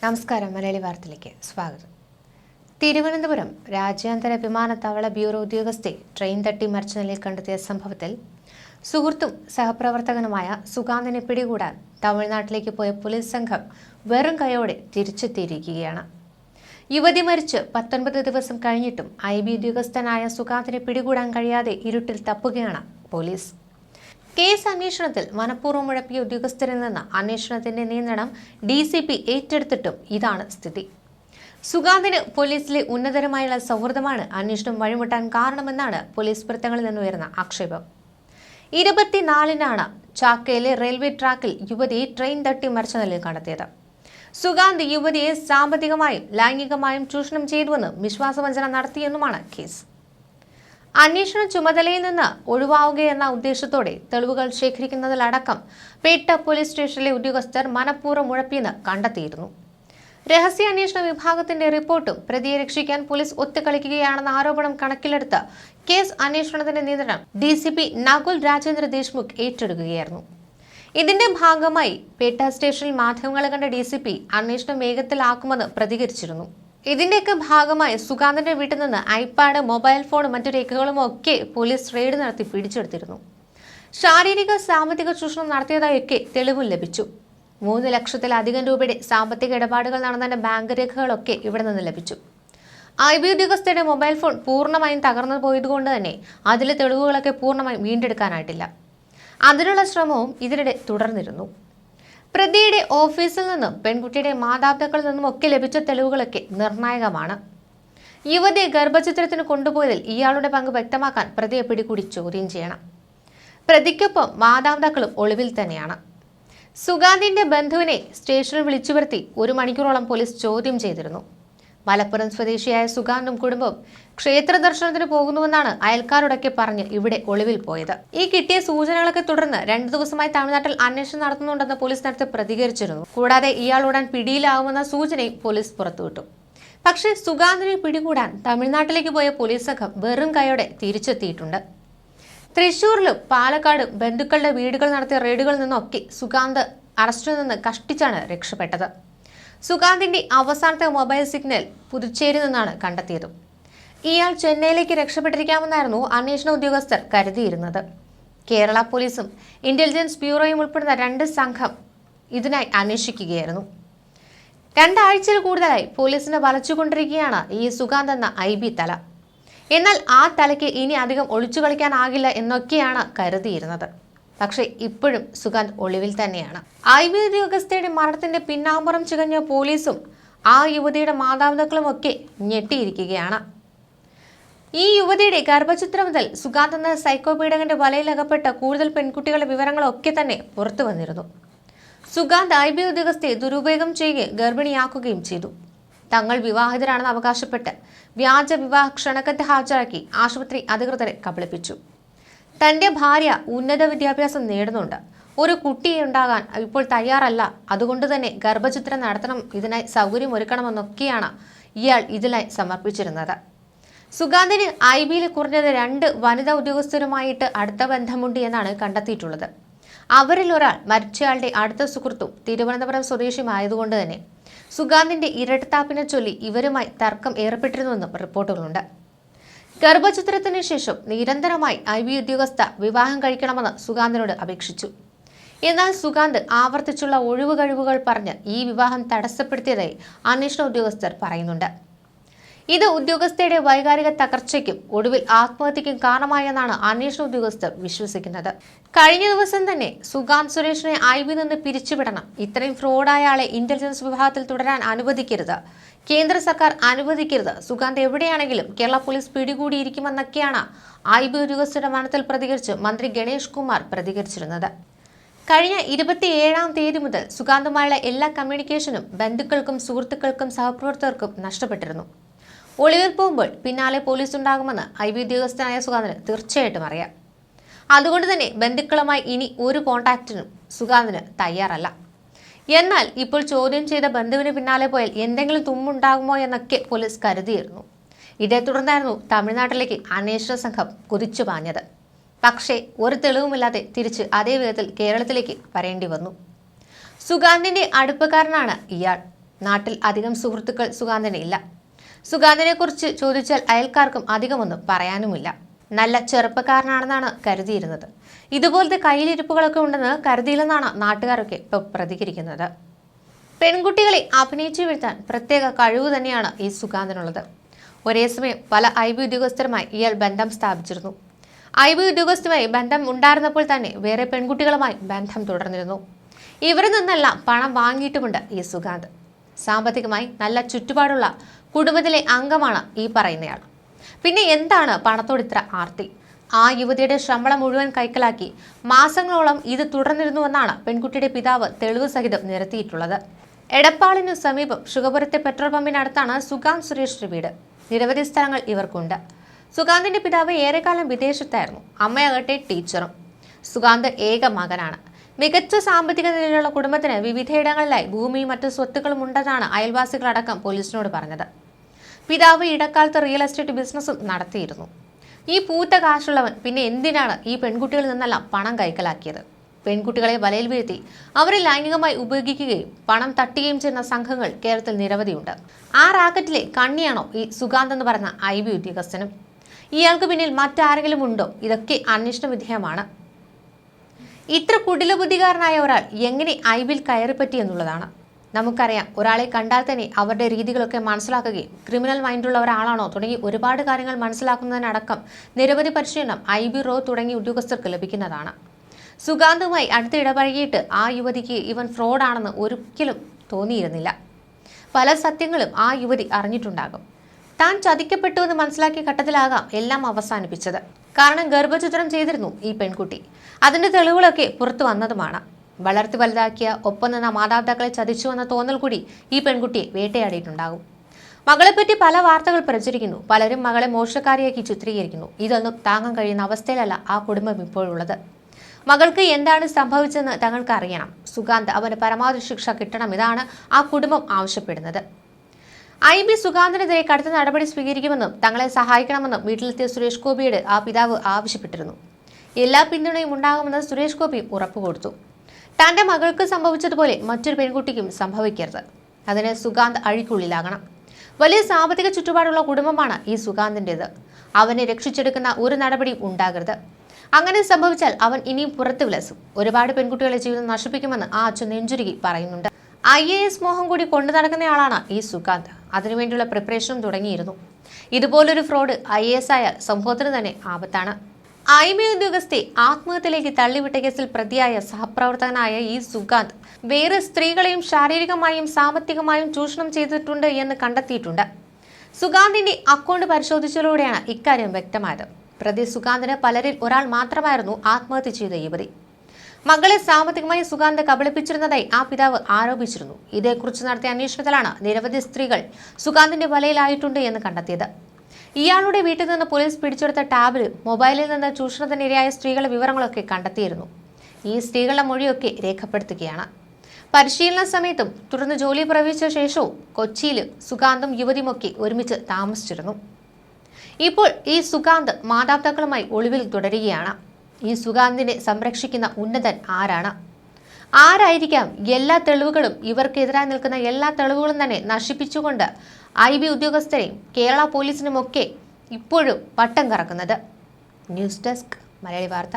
നമസ്കാരം മലയാളി വാർത്തയിലേക്ക് സ്വാഗതം. തിരുവനന്തപുരം രാജ്യാന്തര വിമാനത്താവള ബ്യൂറോ ഉദ്യോഗസ്ഥയെ ട്രെയിൻ തട്ടി മരിച്ച നിലയിൽ കണ്ടെത്തിയ സംഭവത്തിൽ സുഹൃത്തും സഹപ്രവർത്തകനുമായ സുഗാന്തിനെ പിടികൂടാൻ തമിഴ്നാട്ടിലേക്ക് പോയ പോലീസ് സംഘം വെറും കൈയോടെ തിരിച്ചെത്തിയിരിക്കുകയാണ്. യുവതി മരിച്ച് പത്തൊൻപത് ദിവസം കഴിഞ്ഞിട്ടും ഐ ബി ഉദ്യോഗസ്ഥനായ സുഗാന്തിനെ പിടികൂടാൻ കഴിയാതെ ഇരുട്ടിൽ തപ്പുകയാണ് പോലീസ്. കേസ് അന്വേഷണത്തിൽ മനഃപൂർവം മുഴപ്പിയ ഉദ്യോഗസ്ഥരിൽ നിന്ന് അന്വേഷണത്തിന്റെ നിയന്ത്രണം ഡി സി പി ഏറ്റെടുത്തിട്ടും ഇതാണ് സ്ഥിതി. സുഗാന്തിന് പോലീസിലെ ഉന്നതരമായുള്ള സൗഹൃദമാണ് അന്വേഷണം വഴിമുട്ടാൻ കാരണമെന്നാണ് പോലീസ് വൃത്തങ്ങളിൽ നിന്ന് ഉയർന്ന ആക്ഷേപം. ഇരുപത്തിനാലിനാണ് ചാക്കയിലെ റെയിൽവേ ട്രാക്കിൽ യുവതിയെ ട്രെയിൻ തട്ടി മരിച്ച നിലയിൽ കണ്ടെത്തിയത്. സുഗാന്ത് യുവതിയെ സാമ്പത്തികമായും ലൈംഗികമായും ചൂഷണം ചെയ്തുവെന്നും വിശ്വാസവഞ്ചന നടത്തിയെന്നുമാണ് കേസ്. അന്വേഷണ ചുമതലയിൽ നിന്ന് ഒഴിവാവുകയെന്ന ഉദ്ദേശത്തോടെ തെളിവുകൾ ശേഖരിക്കുന്നതിലടക്കം പേട്ട പോലീസ് സ്റ്റേഷനിലെ ഉദ്യോഗസ്ഥർ മനഃപൂർവം ഉഴപ്പിയെന്ന് കണ്ടെത്തിയിരുന്നു. രഹസ്യാന്വേഷണ വിഭാഗത്തിന്റെ റിപ്പോർട്ടും പ്രതിയെ രക്ഷിക്കാൻ പോലീസ് ഒത്തുകളിക്കുകയാണെന്ന ആരോപണം കണക്കിലെടുത്ത് കേസ് അന്വേഷണത്തിന്റെ നിയന്ത്രണം D C P Nakul Rajendra Deshmukh ഏറ്റെടുക്കുകയായിരുന്നു. ഇതിന്റെ ഭാഗമായി പേട്ട സ്റ്റേഷനിൽ മാധ്യമങ്ങളെ കണ്ട ഡി സി പി അന്വേഷണം വേഗത്തിലാക്കുമെന്ന് പ്രതികരിച്ചിരുന്നു. ഇതിന്റെയൊക്കെ ഭാഗമായി സുകാന്തന്റെ വീട്ടിൽ നിന്ന് ഐപാഡ് മൊബൈൽ ഫോണും മറ്റു രേഖകളും ഒക്കെ പോലീസ് റെയ്ഡ് നടത്തി പിടിച്ചെടുത്തിരുന്നു. ശാരീരിക സാമ്പത്തിക ചൂഷണം നടത്തിയതായൊക്കെ തെളിവും ലഭിച്ചു. മൂന്ന് ലക്ഷത്തിലധികം രൂപയുടെ സാമ്പത്തിക ഇടപാടുകൾ നടന്നതിന്റെ ബാങ്ക് രേഖകളൊക്കെ ഇവിടെ നിന്ന് ലഭിച്ചു. ഐ ബി ഉദ്യോഗസ്ഥയുടെ മൊബൈൽ ഫോൺ പൂർണമായും തകർന്നു പോയതുകൊണ്ട് തന്നെ അതിലെ തെളിവുകളൊക്കെ പൂർണമായും വീണ്ടെടുക്കാനായിട്ടില്ല. അതിനുള്ള ശ്രമവും ഇതിനിടെ തുടർന്നിരുന്നു. പ്രതിയുടെ ഓഫീസിൽ നിന്നും പെൺകുട്ടിയുടെ മാതാപിതാക്കളിൽ നിന്നും ഒക്കെ ലഭിച്ച തെളിവുകളൊക്കെ നിർണായകമാണ്. യുവതി ഗർഭചിത്രത്തിന് കൊണ്ടുപോയതിൽ ഇയാളുടെ പങ്ക് വ്യക്തമാക്കാൻ പ്രതിയെ പിടികൂടി ചോദ്യം ചെയ്യണം. പ്രതിക്കൊപ്പം മാതാപിതാക്കളും ഒളിവിൽ തന്നെയാണ്. സുഗാന്തിന്റെ ബന്ധുവിനെ സ്റ്റേഷനിൽ വിളിച്ചു വരുത്തി ഒരു മണിക്കൂറോളം പോലീസ് ചോദ്യം ചെയ്തിരുന്നു. മലപ്പുറം സ്വദേശിയായ സുഗാന്തും കുടുംബവും ക്ഷേത്ര ദർശനത്തിന് പോകുന്നുവെന്നാണ് അയൽക്കാരോടൊക്കെ പറഞ്ഞ് ഇവിടെ ഒളിവിൽ പോയത്. ഈ കിട്ടിയ സൂചനകളൊക്കെ തുടർന്ന് രണ്ടു ദിവസമായി തമിഴ്നാട്ടിൽ അന്വേഷണം നടത്തുന്നുണ്ടെന്ന് പോലീസ് നേരത്തെ പ്രതികരിച്ചിരുന്നു. കൂടാതെ ഇയാൾ ഉടൻ പിടിയിലാവുമെന്ന സൂചനയും പോലീസ് പുറത്തുവിട്ടു. പക്ഷേ സുഗാന്തിനെ പിടികൂടാൻ തമിഴ്നാട്ടിലേക്ക് പോയ പോലീസ് സംഘം വെറും കൈയോടെ തിരിച്ചെത്തിയിട്ടുണ്ട്. തൃശൂരിലും പാലക്കാടും ബന്ധുക്കളുടെ വീടുകൾ നടത്തിയ റെയ്ഡുകളിൽ നിന്നൊക്കെ സുഗാന്ത് അറസ്റ്റിൽ നിന്ന് കഷ്ടിച്ചാണ് രക്ഷപ്പെട്ടത്. സുഗാന്തിന്റെ അവസാനത്തെ മൊബൈൽ സിഗ്നൽ പുതുച്ചേരി നിന്നാണ് കണ്ടെത്തിയത്. ഇയാൾ ചെന്നൈയിലേക്ക് രക്ഷപ്പെട്ടിരിക്കാമെന്നായിരുന്നു അന്വേഷണ ഉദ്യോഗസ്ഥർ കരുതിയിരുന്നത്. കേരള പോലീസും ഇന്റലിജൻസ് ബ്യൂറോയും ഉൾപ്പെടുന്ന രണ്ട് സംഘം ഇതിനായി അന്വേഷിക്കുകയായിരുന്നു. രണ്ടാഴ്ചയിൽ കൂടുതലായി പോലീസിനെ വലച്ചുകൊണ്ടിരിക്കുകയാണ് ഈ സുഗാന്ത് എന്ന ഐ ബി തല. എന്നാൽ ആ തലയ്ക്ക് ഇനി അധികം ഒളിച്ചു കളിക്കാനാകില്ല എന്നൊക്കെയാണ് കരുതിയിരുന്നത്. പക്ഷേ ഇപ്പോഴും സുഗാന്ത് ഒളിവിൽ തന്നെയാണ്. ഐ ബി ഉദ്യോഗസ്ഥയുടെ മരണത്തിന്റെ പിന്നാമ്പുറം ചികഞ്ഞ പോലീസും ആ യുവതിയുടെ മാതാപിതാക്കളും ഒക്കെ ഞെട്ടിയിരിക്കുകയാണ്. ഈ യുവതിയുടെ ഗർഭചിത്രം മുതൽ സുഗാന്ത് എന്ന സൈക്കോ പീഡകന്റെ വലയിലകപ്പെട്ട കൂടുതൽ പെൺകുട്ടികളുടെ വിവരങ്ങളൊക്കെ തന്നെ പുറത്തു വന്നിരുന്നു. സുഗാന്ത് ഐ ബി ഉദ്യോഗസ്ഥയെ ദുരുപയോഗം ചെയ്യുകയും ഗർഭിണിയാക്കുകയും ചെയ്തു. തങ്ങൾ വിവാഹിതരാണെന്ന് അവകാശപ്പെട്ട് വ്യാജ വിവാഹ ക്ഷണക്കത്ത് ഹാജരാക്കി ആശുപത്രി അധികൃതരെ കബളിപ്പിച്ചു. തന്റെ ഭാര്യ ഉന്നത വിദ്യാഭ്യാസം നേടുന്നുണ്ട്. ഒരു കുട്ടിയെ ഉണ്ടാകാൻ ഇപ്പോൾ തയ്യാറല്ല. അതുകൊണ്ട് തന്നെ ഗർഭചിത്രം നടത്തണം ഇതിനായി സൗകര്യം ഒരുക്കണമെന്നൊക്കെയാണ് ഇയാൾ ഇതിനായി സമർപ്പിച്ചിരുന്നത്. സുഗാന്തിന് ഐ ബിയിൽ കുറഞ്ഞത് രണ്ട് വനിതാ ഉദ്യോഗസ്ഥരുമായിട്ട് അടുത്ത ബന്ധമുണ്ട് എന്നാണ് കണ്ടെത്തിയിട്ടുള്ളത്. അവരിൽ ഒരാൾ മരിച്ചയാളുടെ അടുത്ത സുഹൃത്തും തിരുവനന്തപുരം സ്വദേശിയുമായതുകൊണ്ട് തന്നെ സുഗാന്തിന്റെ ഇരട്ടത്താപ്പിനെ ചൊല്ലി ഇവരുമായി തർക്കം ഏർപ്പെട്ടിരുന്നുവെന്നും റിപ്പോർട്ടുകളുണ്ട്. ഗർഭചിത്രത്തിന് ശേഷം നിരന്തരമായി ഐ ബി ഉദ്യോഗസ്ഥ വിവാഹം കഴിക്കണമെന്ന് സുഗാന്തിനോട് അപേക്ഷിച്ചു. എന്നാൽ സുഗാന്ത് ആവർത്തിച്ചുള്ള ഒഴിവ് കഴിവുകൾ പറഞ്ഞ് ഈ വിവാഹം തടസ്സപ്പെടുത്തിയതായി അന്വേഷണ ഉദ്യോഗസ്ഥർ പറയുന്നുണ്ട്. ഇത് ഉദ്യോഗസ്ഥയുടെ വൈകാരിക തകർച്ചയ്ക്കും ഒടുവിൽ ആത്മഹത്യക്കും കാരണമായെന്നാണ് അന്വേഷണ ഉദ്യോഗസ്ഥർ വിശ്വസിക്കുന്നത്. കഴിഞ്ഞ ദിവസം തന്നെ സുഗാന്ത് സുരേഷിനെ ഐ ബി നിന്ന് പിരിച്ചുവിടണം. ഇത്രയും ഫ്രോഡായ ആളെ ഇന്റലിജൻസ് വിഭാഗത്തിൽ തുടരാൻ അനുവദിക്കരുത്. കേന്ദ്ര സർക്കാർ അനുവദിക്കരുത്. സുഗാന്ത് എവിടെയാണെങ്കിലും കേരള പോലീസ് പിടികൂടിയിരിക്കുമെന്നൊക്കെയാണ് ഐ ബി ഉദ്യോഗസ്ഥരുടെ മരണത്തിൽ പ്രതികരിച്ച് മന്ത്രി ഗണേഷ് കുമാർ പ്രതികരിച്ചിരുന്നത്. കഴിഞ്ഞ ഇരുപത്തിയേഴാം തീയതി മുതൽ സുഗാന്തുമായുള്ള എല്ലാ കമ്മ്യൂണിക്കേഷനും ബന്ധുക്കൾക്കും സുഹൃത്തുക്കൾക്കും സഹപ്രവർത്തകർക്കും നഷ്ടപ്പെട്ടിരുന്നു. ഒളിവിൽ പോകുമ്പോൾ പിന്നാലെ പോലീസ് ഉണ്ടാകുമെന്ന് ഐ ബി ഉദ്യോഗസ്ഥനായ സുഗാന്തിന് തീർച്ചയായിട്ടും അറിയാം. അതുകൊണ്ട് തന്നെ ബന്ധുക്കളുമായി ഇനി ഒരു കോണ്ടാക്റ്റിനും സുഗാന്തിന് തയ്യാറല്ല. എന്നാൽ ഇപ്പോൾ ചോദ്യം ചെയ്ത ബന്ധുവിന് പിന്നാലെ പോയാൽ എന്തെങ്കിലും തുമ്മുണ്ടാകുമോ എന്നൊക്കെ പോലീസ് കരുതിയിരുന്നു. ഇതേ തുടർന്നായിരുന്നു തമിഴ്നാട്ടിലേക്ക് അന്വേഷണ സംഘം കുതിച്ചു പാഞ്ഞത്. പക്ഷേ ഒരു തെളിവുമില്ലാതെ തിരിച്ച് അതേ വിധത്തിൽ കേരളത്തിലേക്ക് വരേണ്ടി വന്നു. സുഗാന്തിന്റെ അടുപ്പക്കാരനാണ് ഇയാൾ. നാട്ടിൽ അധികം സുഹൃത്തുക്കൾ സുഗാന്തിന് ഇല്ല. സുഗാന്തനെ കുറിച്ച് ചോദിച്ചാൽ അയൽക്കാർക്കും അധികമൊന്നും പറയാനുമില്ല. നല്ല ചെറുപ്പക്കാരനാണെന്നാണ് കരുതിയിരുന്നത്. ഇതുപോലത്തെ കയ്യിലിരിപ്പുകളൊക്കെ ഉണ്ടെന്ന് കരുതിയില്ലെന്നാണ് നാട്ടുകാരൊക്കെ ഇപ്പോൾ പ്രതികരിക്കുന്നത്. പെൺകുട്ടികളെ അഭിനയിച്ചു വീഴ്ത്താൻ പ്രത്യേക കഴിവ് തന്നെയാണ് ഈ സുഗാന്തിനുള്ളത് ഒരേ സമയം പല ഐ ബി ഉദ്യോഗസ്ഥരുമായി ഇയാൾ ബന്ധം സ്ഥാപിച്ചിരുന്നു. ഐ ബി ഉദ്യോഗസ്ഥരുമായി ബന്ധം ഉണ്ടായിരുന്നപ്പോൾ തന്നെ വേറെ പെൺകുട്ടികളുമായി ബന്ധം തുടർന്നിരുന്നു. ഇവരിൽ നിന്നെല്ലാം പണം വാങ്ങിയിട്ടുമുണ്ട് ഈ സുഗാന്ത്. സാമ്പത്തികമായി നല്ല ചുറ്റുപാടുള്ള കുടുംബത്തിലെ അംഗമാണ് ഈ പറയുന്നയാൾ. പിന്നെ എന്താണ് പണത്തോട് ഇത്ര ആർത്തി? ആ യുവതിയുടെ ശമ്പളം മുഴുവൻ കൈക്കലാക്കി മാസങ്ങളോളം ഇത് തുടർന്നിരുന്നുവെന്നാണ് പെൺകുട്ടിയുടെ പിതാവ് തെളിവ് സഹിതം നിരത്തിയിട്ടുള്ളത്. എടപ്പാളിനു സമീപം ശുഗപുരത്തെ പെട്രോൾ പമ്പിനടുത്താണ് സുഗാന്ത് സുരേഷിന്റെ വീട്. നിരവധി സ്ഥലങ്ങൾ ഇവർക്കുണ്ട്. സുഗാന്തിന്റെ പിതാവ് ഏറെക്കാലം വിദേശത്തായിരുന്നു. അമ്മയാകട്ടെ ടീച്ചറും. സുഗാന്ത് ഏക മകനാണ്. മികച്ച സാമ്പത്തിക നിലയിലുള്ള കുടുംബത്തിന് വിവിധയിടങ്ങളിലായി ഭൂമിയും മറ്റു സ്വത്തുക്കളും ഉണ്ടെന്നാണ് അയൽവാസികളടക്കം പോലീസിനോട് പറഞ്ഞത്. പിതാവ് ഇടക്കാലത്ത് റിയൽ എസ്റ്റേറ്റ് ബിസിനസ്സും നടത്തിയിരുന്നു. ഈ പൂത്ത കാശുള്ളവൻ പിന്നെ എന്തിനാണ് ഈ പെൺകുട്ടികളിൽ നിന്നെല്ലാം പണം കൈക്കലാക്കിയത്? പെൺകുട്ടികളെ വലയിൽ വീഴ്ത്തി അവരെ ലൈംഗികമായി ഉപയോഗിക്കുകയും പണം തട്ടുകയും ചെയ്യുന്ന സംഘങ്ങൾ കേരളത്തിൽ നിരവധിയുണ്ട്. ആ റാക്കറ്റിലെ കണ്ണിയാണോ ഈ സുഗാന്ത് എന്ന് പറഞ്ഞ ഐ ബി ഉദ്യോഗസ്ഥനും. ഇയാൾക്ക് പിന്നിൽ മറ്റാരെങ്കിലും ഉണ്ടോ? ഇതൊക്കെ അന്വേഷണ വിധേയമാണ്. ഇത്ര കുടിലബുദ്ധികാരനായ ഒരാൾ എങ്ങനെ ഐബിൽ കയറിപ്പറ്റി എന്നുള്ളതാണ്. നമുക്കറിയാം ഒരാളെ കണ്ടാൽ തന്നെ അവരുടെ രീതികളൊക്കെ മനസ്സിലാക്കുകയും ക്രിമിനൽ മൈൻഡുള്ള ഒരാളാണോ തുടങ്ങി ഒരുപാട് കാര്യങ്ങൾ മനസ്സിലാക്കുന്നതിനടക്കം നിരവധി പരിശീലനം ഐ ബി റോ തുടങ്ങി ഉദ്യോഗസ്ഥർക്ക് ലഭിക്കുന്നതാണ്. സുഗാന്തുമായി അടുത്ത് ഇടപഴകിയിട്ട് ആ യുവതിക്ക് ഇവൻ ഫ്രോഡാണെന്ന് ഒരിക്കലും തോന്നിയിരുന്നില്ല. പല സത്യങ്ങളും ആ യുവതി അറിഞ്ഞിട്ടുണ്ടാകും. താൻ ചതിക്കപ്പെട്ടു എന്ന് മനസ്സിലാക്കിയ ഘട്ടത്തിലാകാം എല്ലാം അവസാനിപ്പിച്ചത്. കാരണം ഗർഭചിത്രം ചെയ്തിരുന്നു ഈ പെൺകുട്ടി. അതിന്റെ തെളിവുകളൊക്കെ പുറത്തു വന്നതുമാണ്. വളർത്തി വലുതാക്കിയ ഒപ്പം നിന്ന മാതാപിതാക്കളെ ചതിച്ചു എന്ന തോന്നൽ കൂടി ഈ പെൺകുട്ടിയെ വേട്ടയാടിയിട്ടുണ്ടാകും. മകളെപ്പറ്റി പല വാർത്തകൾ പ്രചരിക്കുന്നു. പലരും മകളെ മോശക്കാരിയാക്കി ചിത്രീകരിക്കുന്നു. ഇതൊന്നും താങ്ങാൻ കഴിയുന്ന അവസ്ഥയിലല്ല ആ കുടുംബം ഇപ്പോഴുള്ളത്. മകൾക്ക് എന്താണ് സംഭവിച്ചതെന്ന് തങ്ങൾക്ക് അറിയണം സുഗാന്ത് അവന് പരമാവധി ശിക്ഷ കിട്ടണം. ഇതാണ് ആ കുടുംബം ആവശ്യപ്പെടുന്നത്. ഐ ബി സുഗാന്തിനെതിരെ കടുത്ത നടപടി സ്വീകരിക്കുമെന്നും തങ്ങളെ സഹായിക്കണമെന്നും വീട്ടിലെത്തിയ സുരേഷ് ഗോപിയുടെ ആ പിതാവ് ആവശ്യപ്പെട്ടിരുന്നു. എല്ലാ പിന്തുണയും ഉണ്ടാകുമെന്ന് സുരേഷ് ഗോപി ഉറപ്പുകൊടുത്തു തന്റെ മകൾക്ക് സംഭവിച്ചതുപോലെ മറ്റൊരു പെൺകുട്ടിക്കും സംഭവിക്കരുത്. അതിന് സുഗാന്ത് അഴിക്കുള്ളിലാകണം. വലിയ സാമ്പത്തിക ചുറ്റുപാടുള്ള കുടുംബമാണ് ഈ സുഗാന്തിന്റെത് അവനെ രക്ഷിച്ചെടുക്കുന്ന ഒരു നടപടി ഉണ്ടാകരുത്. അങ്ങനെ സംഭവിച്ചാൽ അവൻ ഇനിയും പുറത്തു വിലസും. ഒരുപാട് പെൺകുട്ടികളെ ജീവിതം നശിപ്പിക്കുമെന്ന് ആ അച്ഛൻ നെഞ്ചുരുകി പറയുന്നുണ്ട്. ഐ എ എസ് മോഹം കൂടി കൊണ്ടു നടക്കുന്നയാളാണ് ഈ സുഗാന്ത്. അതിനുവേണ്ടിയുള്ള പ്രിപ്പറേഷനും തുടങ്ങിയിരുന്നു. ഇതുപോലൊരു ഫ്രോഡ് ഐ എസ് ആയാൽ സമൂഹത്തിന് തന്നെ ആപത്താണ്. ഐ എം എ ഉദ്യോഗസ്ഥയെ ആത്മഹത്യയിലേക്ക് തള്ളിവിട്ട കേസിൽ പ്രതിയായ സഹപ്രവർത്തകനായ ഈ സുഗാന്ത് വേറെ സ്ത്രീകളെയും ശാരീരികമായും സാമ്പത്തികമായും ചൂഷണം ചെയ്തിട്ടുണ്ട് എന്ന് കണ്ടെത്തിയിട്ടുണ്ട്. സുഗാന്തിന്റെ അക്കൗണ്ട് പരിശോധിച്ചതിലൂടെയാണ് ഇക്കാര്യം വ്യക്തമായത്. പ്രതി സുഗാന്തിന് പലരിൽ ഒരാൾ മാത്രമായിരുന്നു ആത്മഹത്യ ചെയ്ത യുവതി. മകളെ സാമ്പത്തികമായി സുഗാന്ത് കബളിപ്പിച്ചിരുന്നതായി ആ പിതാവ് ആരോപിച്ചിരുന്നു. ഇതേക്കുറിച്ച് നടത്തിയ അന്വേഷണത്തിലാണ് നിരവധി സ്ത്രീകൾ സുഗാന്തിന്റെ വലയിലായിട്ടുണ്ട് എന്ന് കണ്ടെത്തിയത്. ഇയാളുടെ വീട്ടിൽ നിന്ന് പോലീസ് പിടിച്ചെടുത്ത ടാബിൽ മൊബൈലിൽ നിന്ന് ചൂഷണത്തിനിരയായ സ്ത്രീകളുടെ വിവരങ്ങളൊക്കെ കണ്ടെത്തിയിരുന്നു. ഈ സ്ത്രീകളുടെ മൊഴിയൊക്കെ രേഖപ്പെടുത്തുകയാണ്. പരിശീലന സമയത്തും തുടർന്ന് ജോലി പ്രവേശിച്ച ശേഷവും കൊച്ചിയിൽ സുഗാന്തും യുവതിയുമൊക്കെ ഒരുമിച്ച് താമസിച്ചിരുന്നു. ഇപ്പോൾ ഈ സുഗാന്ത് മാതാപിതാക്കളുമായി ഒളിവിൽ തുടരുകയാണ്. ഈ സുഗാന്തിനെ സംരക്ഷിക്കുന്ന ഉന്നതൻ ആരാണ്? ആരായിരിക്കാം എല്ലാ തെളിവുകളും ഇവർക്കെതിരായി നിൽക്കുന്ന എല്ലാ തെളിവുകളും തന്നെ നശിപ്പിച്ചുകൊണ്ട് ഐ ബി ഉദ്യോഗസ്ഥരെയും കേരള പോലീസിനുമൊക്കെ ഇപ്പോഴും പട്ടം കറക്കുന്നത്? ന്യൂസ് ഡെസ്ക് മലയാളി വാർത്ത.